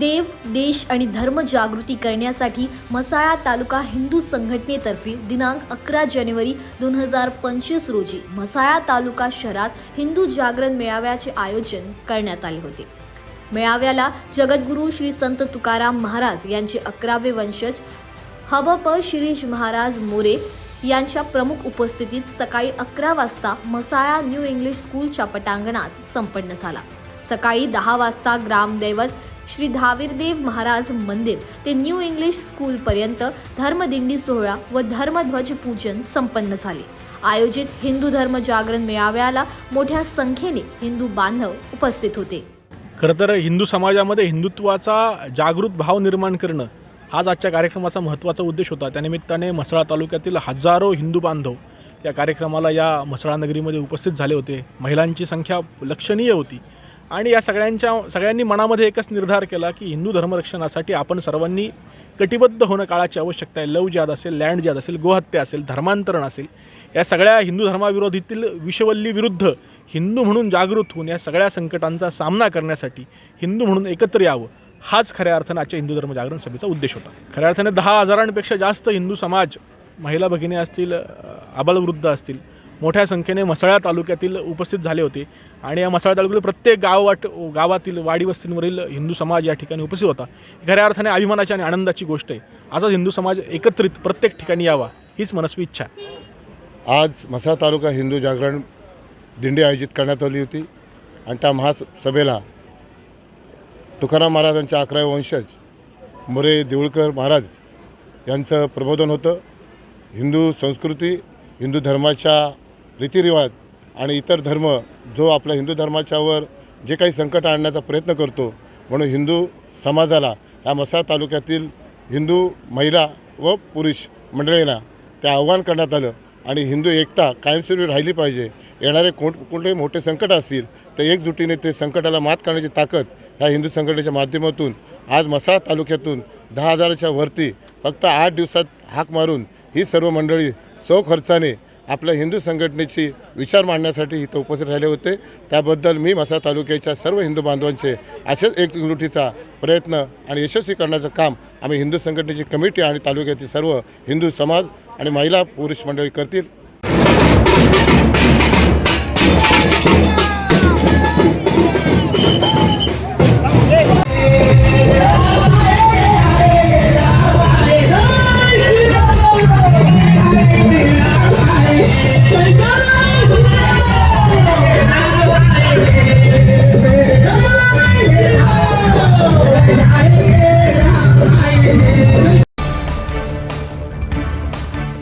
देव देश आणि धर्म जागृती करण्यासाठी मसाळा तालुका हिंदू संघटनेतर्फे दिनांक अकरा जानेवारी दोन हजार पंचवीस रोजी मसाळा तालुका शहरात हिंदू जागरण मेळाव्याचे आयोजन करण्यात आले होते. मेळाव्याला जगद्गुरू श्री संत तुकाराम महाराज यांचे अकरावे वंशज हबप शिरीष महाराज मोरे यांच्या प्रमुख उपस्थितीत सकाळी अकरा वाजता मसाळा न्यू इंग्लिश स्कूलच्या पटांगणात संपन्न झाला. सकाळी दहा वाजता ग्रामदैवत श्री धावीरदेव महाराज मंदिर ते न्यू इंग्लिश स्कूलपर्यंत धर्मदिंडी सोहळा व धर्मध्वज पूजन संपन्न झाले. आयोजित हिंदू धर्म जागरण मेळाव्याला मोठ्या संख्येने हिंदू बांधव उपस्थित होते. खरं तर हिंदू समाजामध्ये हिंदुत्वाचा जागृत भाव निर्माण करणं हाच आजच्या कार्यक्रमाचा महत्त्वाचा उद्देश होता. त्यानिमित्ताने म्हसळा तालुक्यातील हजारो हिंदू बांधव या कार्यक्रमाला या म्हसळा नगरीमध्ये उपस्थित झाले होते. महिलांची संख्या लक्षणीय होती. आणि या सगळ्यांच्या सगळ्यांनी मनामध्ये एकच निर्धार केला की हिंदू धर्मरक्षणासाठी आपण सर्वांनी कटिबद्ध होणं काळाची आवश्यकता आहे. लव जिहाद असेल लँड जिहाद असेल गोहत्या असेल धर्मांतरण असेल या सगळ्या हिंदू धर्माविरोधीतील विषवल्लीविरुद्ध हिंदू म्हणून जागृत होऊन या सगळ्या संकटांचा सामना करण्यासाठी हिंदू म्हणून एकत्र यावं हाच खऱ्या अर्थानं आजच्या हिंदू धर्म जागरण सभेचा उद्देश होता. खऱ्या अर्थाने दहा हजारांपेक्षा जास्त हिंदू समाज महिला भगिनी असतील आबालवृद्ध असतील मोठ्या संख्येने मसाळा तालुक्यातील उपस्थित झाले होते. आणि या मसाळा तालुक्यातील प्रत्येक गावाट गावातील वाडी वस्तींवरील हिंदू समाज या ठिकाणी उपस्थित होता. खऱ्या अर्थाने अभिमानाची आणि आनंदाची गोष्ट आहे. आजच हिंदू समाज एकत्रित प्रत्येक ठिकाणी यावा हीच मनस्वी इच्छा आज मसाळा तालुका हिंदू जागरण दिंडी आयोजित करण्यात आली होती. आणि त्या महासभेला तुकाराम महाराजांच्या अकरावे वंशज मोरे देऊळकर महाराज यांचं प्रबोधन होतं. हिंदू संस्कृती हिंदू धर्माच्या रीतिरिवाज आणि इतर धर्म जो आपल्या हिंदू धर्माच्यावर जे काही संकट आणण्याचा प्रयत्न करतो म्हणून हिंदू समाजाला या मसा तालुक्यातील हिंदू महिला व पुरुष मंडळींना ते आव्हान करण्यात आलं आणि हिंदू एकता कायमस्वरूपी राहिली पाहिजे. येणारे कोण कोणतेही मोठे संकट असतील तर एकजुटीने ते संकटाला मात करण्याची ताकद ह्या हिंदू संघटनेच्या माध्यमातून आज मसाळा तालुक्यातून दहा हजाराच्या वरती फक्त आठ दिवसात हाक मारून ही सर्व मंडळी सौ खर्चाने आपल्या हिंदू संघटनेची विचार मांडण्यासाठी इथं उपस्थित राहिले होते. त्याबद्दल मी म्हसा तालुक्याच्या सर्व हिंदू बांधवांचे असेच एकजुटीचा प्रयत्न आणि यशस्वी करण्याचं काम आम्ही हिंदू संघटनेची कमिटी आणि तालुक्यातील सर्व हिंदू समाज आणि महिला पुरुष मंडळी करतील.